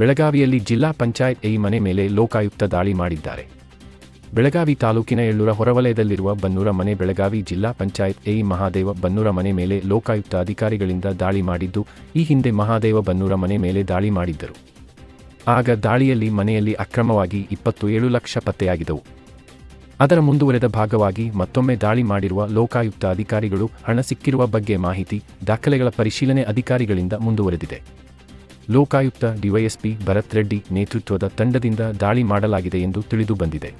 ಬೆಳಗಾವಿಯಲ್ಲಿ ಜಿಲ್ಲಾ ಪಂಚಾಯತ್ ಈ ಮನೆ ಮೇಲೆ ಲೋಕಾಯುಕ್ತ ದಾಳಿ ಮಾಡಿದ್ದಾರೆ. ಬೆಳಗಾವಿ ತಾಲೂಕಿನ ಎಳ್ಳೂರ ಹೊರವಲಯದಲ್ಲಿರುವ ಬನ್ನೂರ ಮನೆ ಬೆಳಗಾವಿ ಜಿಲ್ಲಾ ಪಂಚಾಯತ್ ಎ ಮಹಾದೇವ ಬನ್ನೂರ ಮನೆ ಮೇಲೆ ಲೋಕಾಯುಕ್ತ ಅಧಿಕಾರಿಗಳಿಂದ ದಾಳಿ ಮಾಡಿದ್ದು, ಈ ಹಿಂದೆ ಮಹಾದೇವ ಬನ್ನೂರ ಮನೆ ಮೇಲೆ ದಾಳಿ ಮಾಡಿದ್ದರು. ಆಗ ದಾಳಿಯಲ್ಲಿ ಮನೆಯಲ್ಲಿ ಅಕ್ರಮವಾಗಿ ಇಪ್ಪತ್ತು ಏಳು ಲಕ್ಷ ಪತ್ತೆಯಾಗಿದ್ದವು. ಅದರ ಮುಂದುವರೆದ ಭಾಗವಾಗಿ ಮತ್ತೊಮ್ಮೆ ದಾಳಿ ಮಾಡಿರುವ ಲೋಕಾಯುಕ್ತ ಅಧಿಕಾರಿಗಳು ಹಣ ಸಿಕ್ಕಿರುವ ಬಗ್ಗೆ ಮಾಹಿತಿ, ದಾಖಲೆಗಳ ಪರಿಶೀಲನೆ ಅಧಿಕಾರಿಗಳಿಂದ ಮುಂದುವರೆದಿದೆ. ಲೋಕಾಯುಕ್ತ ಡಿವೈಎಸ್ಪಿ ಭರತ್ ರೆಡ್ಡಿ ನೇತೃತ್ವದ ತಂಡದಿಂದ ದಾಳಿ ಮಾಡಲಾಗಿದೆ ಎಂದು ತಿಳಿದು ಬಂದಿದೆ.